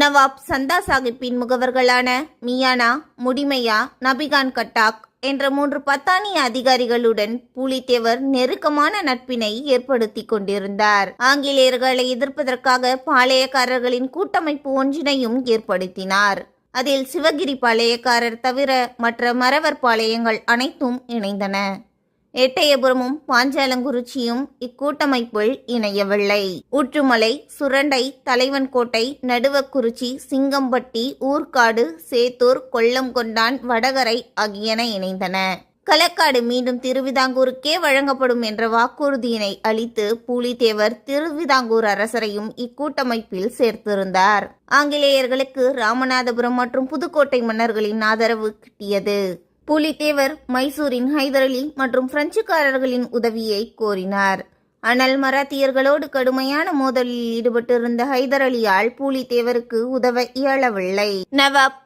நவாப் சந்தா சாஹிப்பின் முகவர்களான மியானா முடிமையா நபிகான் கட்டாக் என்ற மூன்று பத்தானிய அதிகாரிகளுடன் பூலித்தேவர் நெருக்கமான நட்பினை ஏற்படுத்தி கொண்டிருந்தார். ஆங்கிலேயர்களை எதிர்ப்பதற்காக பாளையக்காரர்களின் கூட்டமைப்பு ஒன்றினையும் ஏற்படுத்தினார். அதில் சிவகிரி பாளையக்காரர் தவிர மற்ற மறவர் பாளையங்கள் அனைத்தும் இணைந்தன. எட்டயபுரமும் பாஞ்சாலங்குறிச்சியும் இக்கூட்டமைப்பில் இணையவில்லை. ஊற்றுமலை சுரண்டை தலைவன் கோட்டை நடுவக்குறிச்சி சிங்கம்பட்டி ஊர்காடு சேத்தூர் கொல்லம்கொண்டான் வடகரை ஆகியன இணைந்தன. களக்காடு மீண்டும் திருவிதாங்கூருக்கே வழங்கப்படும் என்ற வாக்குறுதியினை அளித்து பூலித்தேவர் திருவிதாங்கூர் அரசரையும் இக்கூட்டமைப்பில் சேர்த்திருந்தார். ஆங்கிலேயர்களுக்கு ராமநாதபுரம் மற்றும் புதுக்கோட்டை மன்னர்களின் ஆதரவு கிட்டியது. பூலித்தேவர் மைசூரின் ஹைதர் அலி மற்றும் பிரெஞ்சுக்காரர்களின் உதவியை கோரினார். ஆனால் மராத்தியர்களோடு கடுமையான மோதலில் ஈடுபட்டிருந்த ஹைதர் அலியால் பூலித்தேவருக்கு உதவ இயலவில்லை. நவாப்